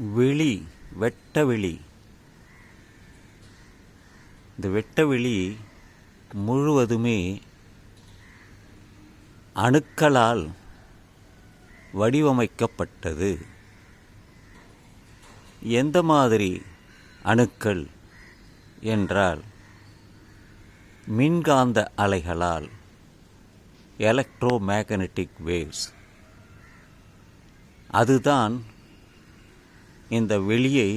வெளி வெட்ட வெளி இந்த வெட்ட வெளி முழுவதுமே அணுக்களால் வடிவமைக்கப்பட்டது. எந்த மாதிரி அணுக்கள் என்றால் மின்காந்த அலைகளால் எலக்ட்ரோ மேக்னட்டிக் வேவ்ஸ் அதுதான் இந்த வெளியை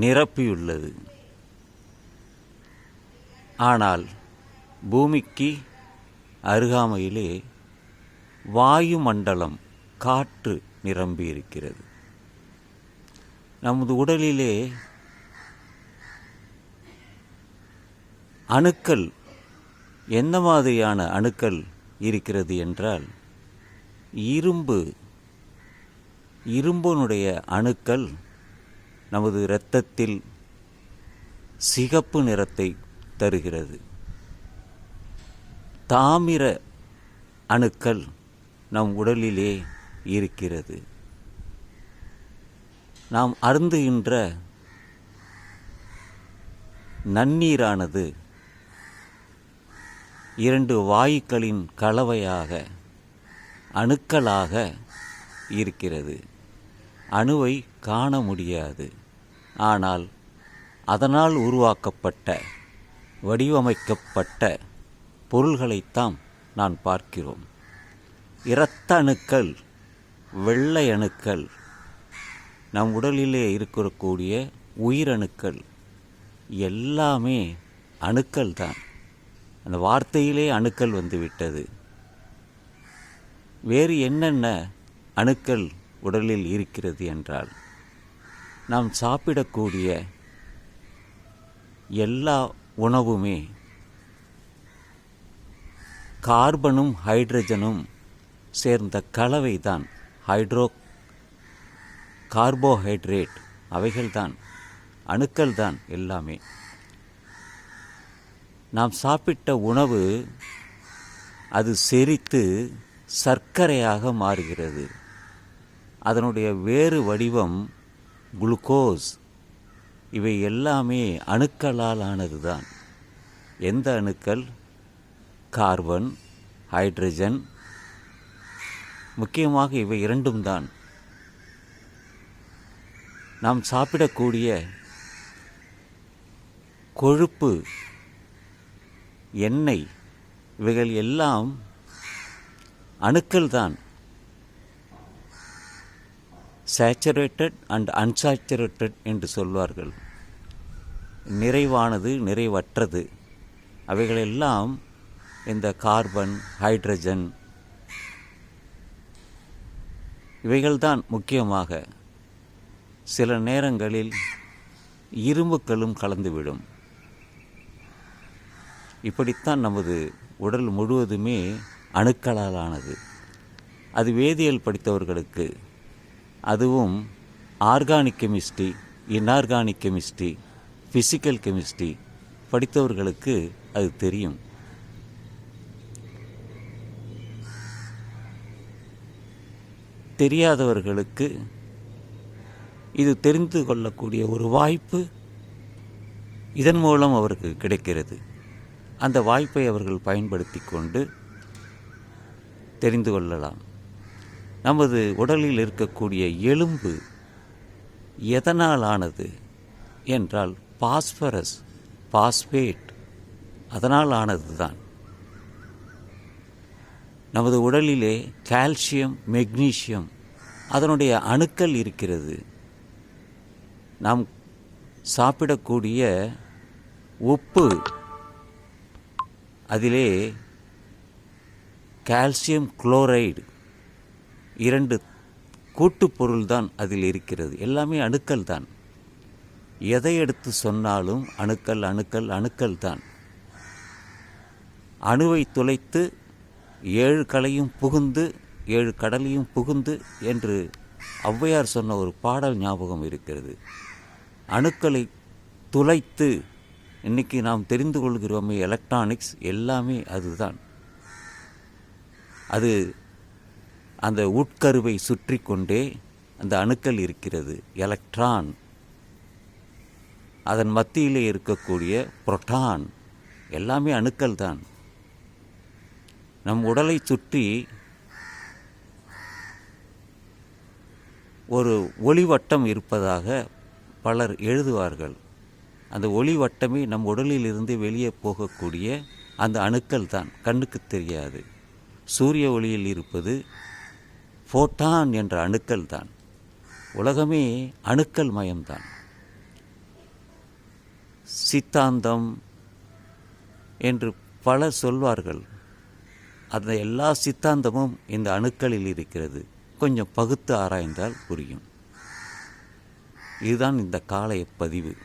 நிரப்பியுள்ளது. ஆனால் பூமிக்கு அருகாமையிலே வாயுமண்டலம் காற்று நிரம்பி இருக்கிறது நமது உடலிலே அணுக்கள் எந்த மாதிரியான அணுக்கள் இருக்கிறது என்றால் இரும்பு இரும்புனுடைய அணுக்கள் நமது இரத்தத்தில் சிகப்பு நிறத்தை தருகிறது. தாமிர அணுக்கள் நம் உடலிலே இருக்கிறது. நாம் அருந்துகின்ற நன்னீரானது இரண்டு வாயுக்களின் கலவையாக அணுக்களாக இருக்கிறது. அணுவை காண முடியாது. ஆனால் அதனால் உருவாக்கப்பட்ட வடிவமைக்கப்பட்ட பொருள்களைத்தான் நான் பார்க்கிறோம். இரத்த அணுக்கள் வெள்ளை அணுக்கள் நம் உடலிலே இருக்கக்கூடிய உயிரணுக்கள் எல்லாமே அணுக்கள் தான் அந்த வார்த்தையிலே அணுக்கள் வந்துவிட்டது. வேறு என்னென்ன அணுக்கள் உடலில் இருக்கிறது என்றால் நாம் சாப்பிடக்கூடிய எல்லா உணவுமே கார்பனும் ஹைட்ரஜனும் சேர்ந்த கலவை தான் ஹைட்ரோ கார்போஹைட்ரேட் அவைகள்தான் அணுக்கள் தான் எல்லாமே. நாம் சாப்பிட்ட உணவு அது செரித்து சர்க்கரையாக மாறுகிறது. அதனுடைய வேறு வடிவம் குளுக்கோஸ் இவை எல்லாமே அணுக்களால் ஆனது தான் எந்த அணுக்கள்? Carbon hydrogen. முக்கியமாக இவை இரண்டும் தான் நாம் சாப்பிடக்கூடிய கொழுப்பு எண்ணெய் இவைகள் எல்லாம் அணுக்கள் தான் சேச்சுரேட்டட் அண்ட் அன்சாச்சுரேட்டட் என்று சொல்வார்கள். நிறைவானது நிறைவற்றது. அவைகளெல்லாம் இந்த கார்பன் ஹைட்ரஜன் இவைகள்தான் முக்கியமாக சில நேரங்களில் இரும்புக்களும் கலந்துவிடும். இப்படித்தான் நமது உடல் முழுவதுமே அணுக்களால் ஆனது அது வேதியியல் படித்தவர்களுக்கு அதுவும் organic chemistry inorganic chemistry physical chemistry படித்தவர்களுக்கு அது தெரியும். தெரியாதவர்களுக்கு இது தெரிந்து கொள்ளக்கூடிய ஒரு வாய்ப்பு இதன் மூலம் அவருக்கு கிடைக்கிறது. அந்த வாய்ப்பை அவர்கள் பயன்படுத்தி கொண்டு தெரிந்து கொள்ளலாம். நமது உடலில் இருக்கக்கூடிய எலும்பு எதனால் ஆனது என்றால் பாஸ்பரஸ் பாஸ்பேட் அதனால் ஆனது தான் நமது உடலிலே கால்சியம் மெக்னீஷியம் அதனுடைய அணுக்கள் இருக்கிறது. நாம் சாப்பிடக்கூடிய உப்பு அதிலே கால்சியம் குளோரைடு இரண்டு கூட்டுப்பொருள் தான் அதில் இருக்கிறது. எல்லாமே அணுக்கள் தான். எதை எடுத்து சொன்னாலும் அணுக்கள் அணுக்கள் அணுக்கள் தான். அணுவை துளைத்து ஏழு கலையும் புகுந்து ஏழு கடலையும் புகுந்து என்று ஔவையார் சொன்ன ஒரு பாடல் ஞாபகம் இருக்கிறது. அணுக்களை துளைத்து இன்னைக்கு நாம் தெரிந்து கொள்கிறோமே எலக்ட்ரானிக்ஸ் எல்லாமே அதுதான். அது அந்த உட்கருவை சுற்றி கொண்டே அந்த அணுக்கள் இருக்கிறது எலக்ட்ரான். அதன் மத்தியிலே இருக்கக்கூடிய புரோட்டான். எல்லாமே அணுக்கள் தான். நம் உடலை சுற்றி ஒரு ஒளிவட்டம் இருப்பதாக பலர் எழுதுவார்கள். அந்த ஒளிவட்டமே நம் உடலிலிருந்து வெளியே போகக்கூடிய அந்த அணுக்கள் தான். கண்ணுக்கு தெரியாது. சூரிய ஒளியில் இருப்பது ஃபோட்டான் என்ற அணுக்கள் தான். உலகமே அணுக்கள் மயம்தான். சித்தாந்தம் என்று பலர் சொல்வார்கள். அந்த எல்லா சித்தாந்தமும் இந்த அணுக்களில் இருக்கிறது. கொஞ்சம் பகுத்து ஆராய்ந்தால் புரியும். இதுதான் இந்த காலைய பதிவு.